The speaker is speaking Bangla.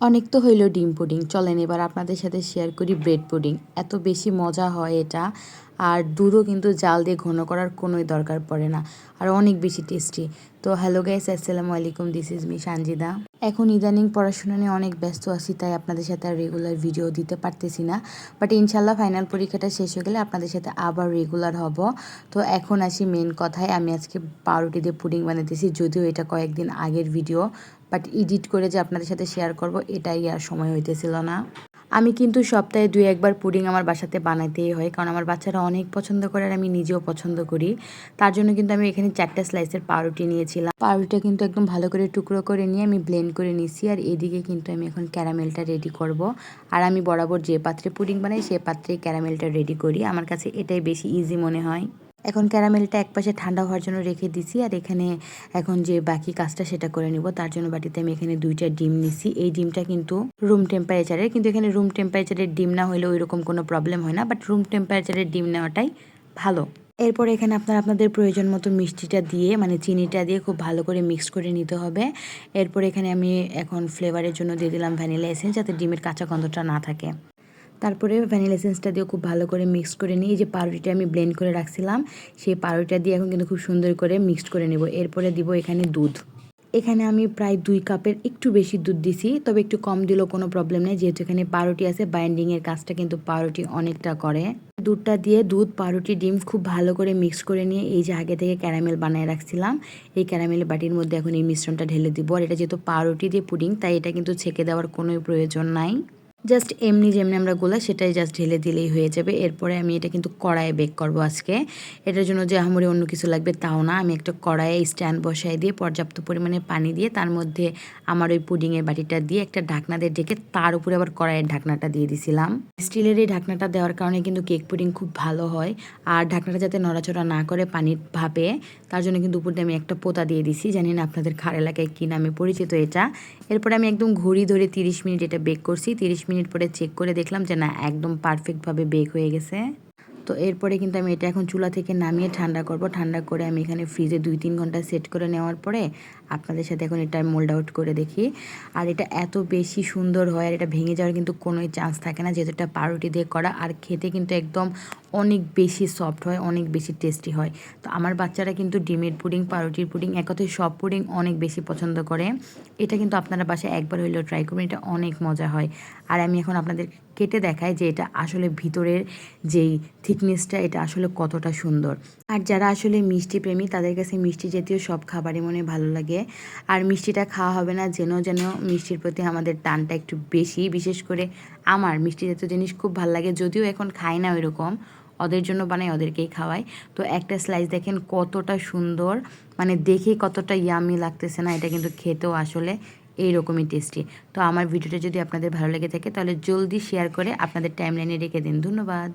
অনেক তো হইল ডিম পুডিং। চলেন এবার আপনাদের সাথে শেয়ার করি ব্রেড পুডিং এত বেশি মজা হয় এটা, আর দুধও কিন্তু জাল দিয়ে ঘন করার কোনোই দরকার পড়ে না, আর অনেক বেশি টেস্টি তো হ্যালো গাইস আসসালামু আলাইকুম দিস ইজ মি সানজিদা। এখন ইদানিং পড়াশোনা নিয়ে অনেক ব্যস্ত আছি, তাই আপনাদের সাথে আর রেগুলার ভিডিও দিতে পারতেছি না। বাট ইনশাল্লাহ ফাইনাল পরীক্ষাটা শেষ হয়ে গেলে আপনাদের সাথে আবার রেগুলার হব। তো এখন আসি মেন কথায়। আমি আজকে পাউরুটি দিয়ে পুডিং বানাতেছি যদিও এটা কয়েকদিন আগের ভিডিও বাট এডিট করে যে আপনাদের সাথে শেয়ার করব, এটাই আর সময় হইতেছিল না। আমি কিন্তু সপ্তাহে দুই একবার পুডিং আমার বাসাতে বানাতেই হয়, কারণ আমার বাচ্চারা অনেক পছন্দ করে আর আমি নিজেও পছন্দ করি। তার জন্য কিন্তু আমি এখানে চারটা স্লাইসের পাউরুটি নিয়েছিলাম। পাউরুটিটা কিন্তু একদম ভালো করে টুকরো করে নিয়ে আমি ব্লেন্ড করে নিছি আর এদিকে কিন্তু আমি এখন ক্যারামেলটা রেডি করব। আর আমি বরাবর যে পাত্রে পুডিং বানাই, সে পাত্রে ক্যারামেলটা রেডি করি। আমার কাছে এটাই বেশি ইজি মনে হয়। এখন ক্যারামেলটা একপাশে ঠান্ডা হওয়ার জন্য রেখে দিছি, আর এখানে এখন যে বাকি কাজটা সেটা করে নিব। তার জন্য বাটিতে আমি এখানে দুইটা ডিম নিছি। এই ডিমটা কিন্তু রুম টেম্পারেচারের কিন্তু এখানে রুম টেম্পারেচারের ডিম না হলে ওই রকম কোনো প্রবলেম হয় না বাট রুম টেম্পারেচারের ডিম নেওয়াটাই ভালো। এরপর এখানে আপনারা আপনাদের প্রয়োজন মতো মিষ্টিটা দিয়ে মানে চিনিটা দিয়ে খুব ভালো করে মিক্স করে নিতে হবে। এরপর এখানে আমি এখন ফ্লেভারের জন্য দিয়ে দিলাম ভ্যানিলা এসেন্স যাতে ডিমের কাঁচা গন্ধটা না থাকে। তারপরে ভ্যানিলা এসেন্সটা দিয়ে খুব ভালো করে মিক্স করে নিই এই যে পাউরুটিটা আমি ব্লেন্ড করে রাখছিলাম, সেই পাউরুটিটা দিয়ে এখন কিন্তু খুব সুন্দর করে মিক্সড করে নেব। এরপরে দিব এখানে দুধ। এখানে আমি প্রায় দুই কাপের একটু বেশি দুধ দিছি, তবে একটু কম দিলেও কোনো প্রবলেম নেই, যেহেতু এখানে পাউরুটি আছে বাইন্ডিংয়ের কাজটা কিন্তু পাউরুটি অনেকটা করে। দুধটা দিয়ে দুধ, পাউরুটি, ডিম খুব ভালো করে মিক্স করে নিয়ে, এই যে আগে থেকে ক্যারামেল বানিয়ে রাখছিলাম, এই ক্যারামেল বাটির মধ্যে এখন এই মিশ্রণটা ঢেলে দিব। আর এটা যেহেতু পাউরুটি দিয়ে পুডিং তাই এটা কিন্তু ছেঁকে দেওয়ার কোনো প্রয়োজন নাই। জাস্ট এমনি যেমনি আমরা গোলা সেটাই জাস্ট ঢেলে দিলেই হয়ে যাবে। এরপরে আমি এটা কিন্তু কড়াইয়ে বেক করব আজকে। এটার জন্য যে আহামরি অন্য কিছু লাগবে তাও না। আমি একটা কড়াইয়ে স্ট্যান্ড বসাই দিয়ে পর্যাপ্ত পরিমাণে পানি দিয়ে তার মধ্যে আমার ওই পুডিংয়ের বাটিটা দিয়ে একটা ঢাকনা দিয়ে ডেকে তার উপরে আবার কড়াইয়ের ঢাকনাটা দিয়ে দিছিলাম। স্টিলের এই ঢাকনাটা দেওয়ার কারণে কিন্তু কেক পুডিং খুব ভালো হয়। আর ঢাকনাটা যাতে নড়াচড়া না করে পানির ভাপে, তার জন্য কিন্তু উপর দিয়ে আমি একটা পোতা দিয়ে দিছি। জানি না আপনাদের খার এলাকায় কী নামে পরিচিত এটা। এরপরে আমি একদম ঘড়ি ধরে তিরিশ মিনিট এটা বেক করছি। তিরিশ মিনিট পরে চেক করে দেখলাম যে না, একদম পারফেক্টভাবে বেক হয়ে গেছে। তো এরপরে কিন্তু আমি এটা এখন চুলা থেকে নামিয়ে ঠান্ডা করব। ঠান্ডা করে আমি এখানে ফ্রিজে দুই তিন ঘণ্টা সেট করে নেওয়ার পরে আপনাদের সাথে এখন এটা মোল্ড আউট করে দেখি। আর এটা এত বেশি সুন্দর হয় আর এটা ভেঙে যাওয়ার কিন্তু কোনোই চান্স থাকে না। যেহেতু এটা পাউরুটি দিয়ে করা, আর খেতে কিন্তু একদম অনেক বেশি সফট হয়, অনেক বেশি টেস্টি হয়। তো আমার বাচ্চারা কিন্তু ডিমের পুডিং, পাউরুটির পুডিং, একথায় সব পুডিং অনেক বেশি পছন্দ করে। এটা কিন্তু আপনারা বাসায় একবার হইলেও ট্রাই করবেন, এটা অনেক মজা হয়। আর আমি এখন আপনাদের কেটে দেখাই যে এটা আসলে ভিতরের যেই থিকনেসটা এটা আসলে কতটা সুন্দর। আর যারা আসলে মিষ্টি প্রেমী, তাদের কাছে মিষ্টি জাতীয় সব খাবারই মনে ভালো লাগে। আর মিষ্টিটা খাওয়া হবে না, যেন যেন মিষ্টির প্রতি আমাদের টানটা একটু বেশি। বিশেষ করে আমার মিষ্টি জাতীয় জিনিস খুব ভালো লাগে, যদিও এখন খাই না ওই রকম ওদের জন্য বানাই, ওদেরকেই খাওয়াই। তো একটা স্লাইস দেখেন কতটা সুন্দর মানে দেখে কতটা ইয়ামি লাগতেছে না, এটা কিন্তু খেতেও আসলে এই রকমই টেস্টি তো আমার ভিডিওটা যদি আপনাদের ভালো লেগে থাকে, তাহলে জলদি শেয়ার করে আপনাদের টাইমলাইনে রেখে দিন। ধন্যবাদ।